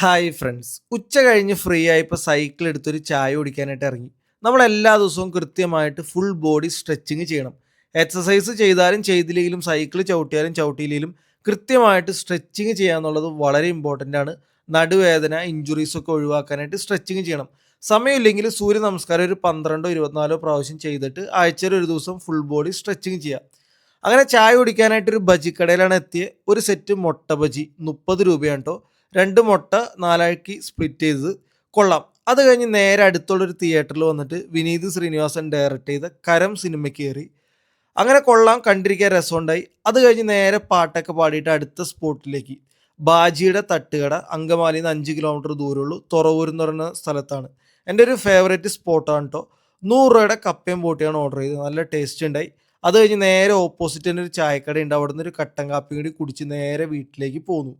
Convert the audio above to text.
Hi friends ഉച്ച കഴിഞ്ഞ് free ആയപ്പോൾ സൈക്കിൾ എടുത്തൊരു ചായ കുടിക്കാനായിട്ട് ഇറങ്ങി. നമ്മൾ എല്ലാ ദിവസവും കൃത്യമായിട്ട് ഫുൾ ബോഡി സ്ട്രെച്ചിങ് ചെയ്യണം. എക്സസൈസ് ചെയ്താലും ചെയ്തില്ലെങ്കിലും സൈക്കിൾ ചവിട്ടിയാലും ചവിട്ടിയില്ലെങ്കിലും കൃത്യമായിട്ട് സ്ട്രെച്ചിങ് ചെയ്യുക എന്നുള്ളത് വളരെ ഇമ്പോർട്ടന്റ് ആണ്. നടുവേദന ഇഞ്ചുറീസ് ഒക്കെ ഒഴിവാക്കാനായിട്ട് സ്ട്രെച്ചിങ് ചെയ്യണം. സമയമില്ലെങ്കിൽ സൂര്യ നമസ്കാരം ഒരു പന്ത്രണ്ടോ ഇരുപത്തിനാലോ പ്രാവശ്യം ചെയ്തിട്ട് ആഴ്ചയിൽ ഒരു ദിവസം ഫുൾ ബോഡി സ്ട്രെച്ചിങ് ചെയ്യുക. അങ്ങനെ ചായ കുടിക്കാനായിട്ട് ഒരു ബജിക്കടയിലാണ് എത്തിയത് ഒരു സെറ്റ് മുട്ട ബജി മുപ്പത് രൂപയാണ് കേട്ടോ രണ്ട് മുട്ട നാലാക്കി സ്പ്ലിറ്റ് ചെയ്ത് കൊള്ളാം. അത് കഴിഞ്ഞ് നേരെ അടുത്തുള്ളൊരു തിയേറ്ററിൽ വന്നിട്ട് വിനീത് ശ്രീനിവാസൻ ഡയറക്റ്റ് ചെയ്ത കരം സിനിമയ്ക്ക് കയറി അങ്ങനെ കൊള്ളാം കണ്ടിരിക്കാൻ രസമുണ്ടായി. അത് കഴിഞ്ഞ് നേരെ പാട്ടൊക്കെ പാടിയിട്ട് അടുത്ത സ്പോട്ടിലേക്ക്. ബാജിയുടെ തട്ടുകട അങ്കമാലി നിന്ന് അഞ്ച് കിലോമീറ്റർ ദൂരമുള്ളൂ തുറവൂർ എന്ന് പറയുന്ന സ്ഥലത്താണ്. എന്റെ ഒരു ഫേവറേറ്റ് സ്പോട്ടാണ് കേട്ടോ നൂറ് രൂപയുടെ കപ്പയും പോട്ടിയാണ് ഓർഡർ ചെയ്തത്. നല്ല ടേസ്റ്റ് ഉണ്ടായി. അത് കഴിഞ്ഞ് നേരെ ഓപ്പോസിറ്റ് തന്നെ ഒരു ചായക്കട ഉണ്ട് അവിടെ നിന്ന് ഒരു കട്ടൻ കാപ്പി കൂടി കുടിച്ച് നേരെ വീട്ടിലേക്ക് പോന്നു.